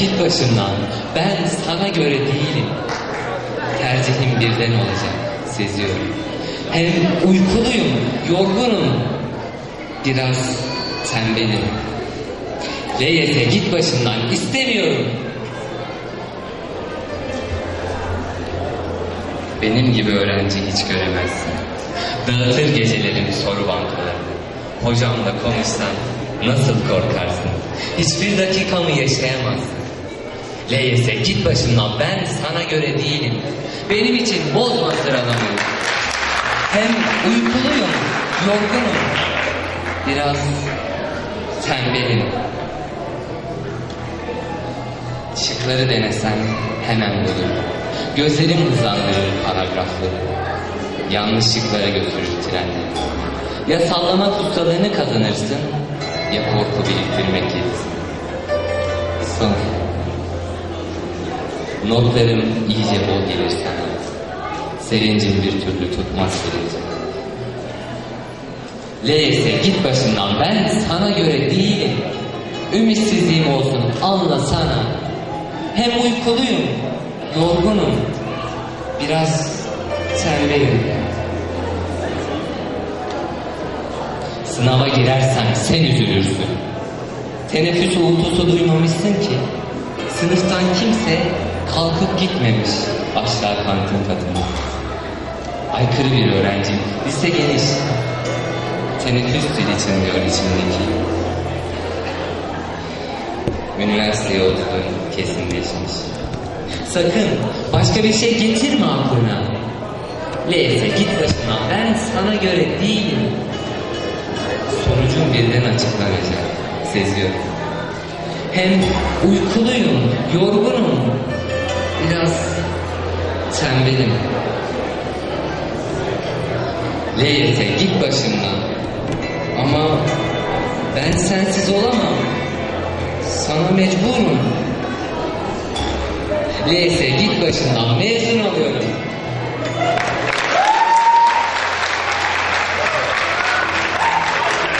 git başımdan. Ben sana göre değilim. Tercihim birden olacak, seziyorum. Hem uykuluyum, yorgunum. Biraz tembelim. LYS git başımdan, istemiyorum. Benim gibi öğrenci hiç göremezsin. Dağıtır gecelerim soru bankalarını. Hocamla konuşsan nasıl korkarsın? Hiçbir dakikamı yaşayamazsın. LYS git başımdan ben sana göre değilim. Benim için bozma sıralamayı. Hem uykuluyum, yorgunum. Biraz tembelim. Şıkları denesen hemen bulurum. Gözlerim hızlandırır paragrafları. Yanlış şıklara götürür trenleri. Ya sallamak ustalığını kazanırsın, ya korku biriktirmek yetsin. Son. Notlarım iyice bol gelir sana. Serincim bir türlü tutmaz serincim. LYS git başımdan ben sana göre değilim. Ümitsizliğim olsun anlasana. Hem uykuluyum, yorgunum. Biraz tembelim. Sınava girersem sen üzülürsün. Teneffüs uğultusu duymamışsın ki. Sınıftan kimse kalkıp gitmemiş aşağı kantin katına. Aykırı bir öğrenci, lise geniş. Teneffüs zili çınlıyor içimdeki. Üniversite yolculuğun kesinleşmiş. Sakın başka bir şey getirme aklına. Leyse git başına ben sana göre değilim. Sonucun birden açıklanacak. Seziyorum. Hem uykuluyum, yorgunum. Biraz tembelim. Leyse git başımdan. Ama ben sensiz olamam. Sana mecburum. Leyse git başımdan mezun oluyorum.